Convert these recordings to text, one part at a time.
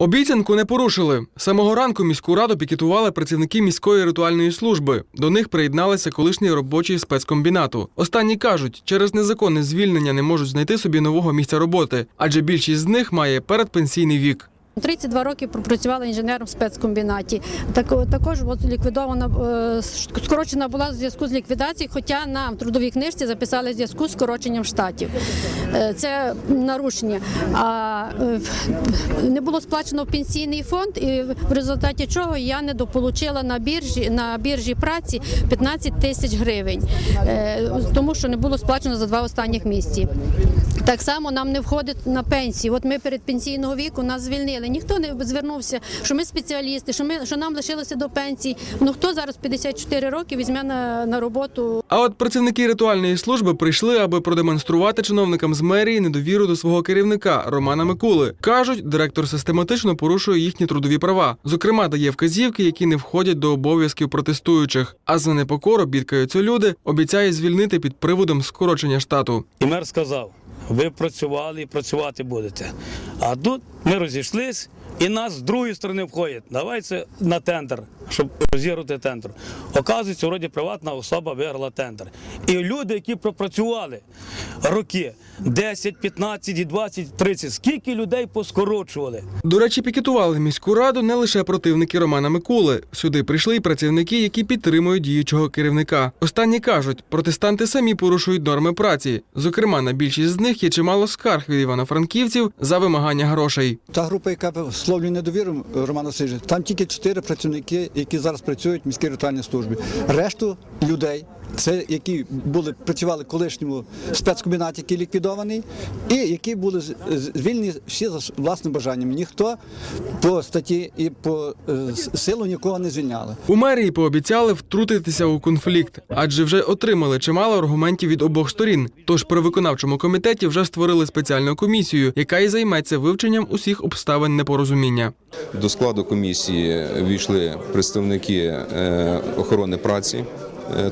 Обіцянку не порушили. Самого ранку міську раду пікетували працівники міської ритуальної служби. До них приєдналися колишні робочі спецкомбінату. Останні кажуть, через незаконне звільнення не можуть знайти собі нового місця роботи, адже більшість з них має передпенсійний вік. 32 роки пропрацювала інженером в спецкомбінаті. Так, також от ліквідована е, скорочена була в зв'язку з ліквідацією, хоча на трудовій книжці записали в зв'язку з скороченням штатів. Е, Це нарушення. А е, не було сплачено в пенсійний фонд, і в результаті чого я не дополучила на біржі на біржі праці 15 тисяч гривень, е, тому що не було сплачено за два останніх місяці. Так само нам не входить на пенсію. От ми перед пенсійного віку нас звільнили. Ніхто не звернувся, що ми спеціалісти, що ми що нам лишилося до пенсії. Ну хто зараз 54 роки візьме на, на роботу А от працівники ритуальної служби прийшли, аби продемонструвати чиновникам з мерії недовіру до свого керівника Романа Микули. кажуть, директор систематично порушує їхні трудові права. Зокрема, дає вказівки, які не входять до обов'язків протестуючих. А за непокору бідкаються люди, обіцяє звільнити під приводом скорочення штату. І мер сказав: ви працювали і працювати будете. А тут ми розійшлись, і нас з другої сторони входять. Давайте на тендер, щоб розіграти тендер. Оказується, вроді приватна особа виграла тендер. І люди, які пропрацювали роки 10, 15, і 20, 30, скільки людей поскорочували. До речі, пікетували міську раду не лише противники Романа Микули. Сюди прийшли й працівники, які підтримують діючого керівника. Останні кажуть, протестанти самі порушують норми праці. Зокрема, на більшість з них є чимало скарг від івано-франківців за вимагання грошей. Та група, яка висловлює недовіру Роману Васильовичу, там тільки чотири працівники, які зараз працюють в міській ритуальній службі. Решту людей. Це які були працювали в колишньому спецкомбінаті, який ліквідований, і які були звільнені всі за власним бажанням. Ніхто по статті і по е, силу нікого не звільняли. У мерії пообіцяли втрутитися у конфлікт, адже вже отримали чимало аргументів від обох сторін. Тож при виконавчому комітеті вже створили спеціальну комісію, яка і займеться вивченням усіх обставин непорозуміння. До складу комісії війшли представники е, охорони праці,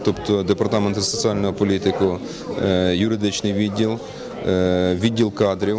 тобто департамент соціальної політики, е, юридичний відділ, е, відділ кадрів,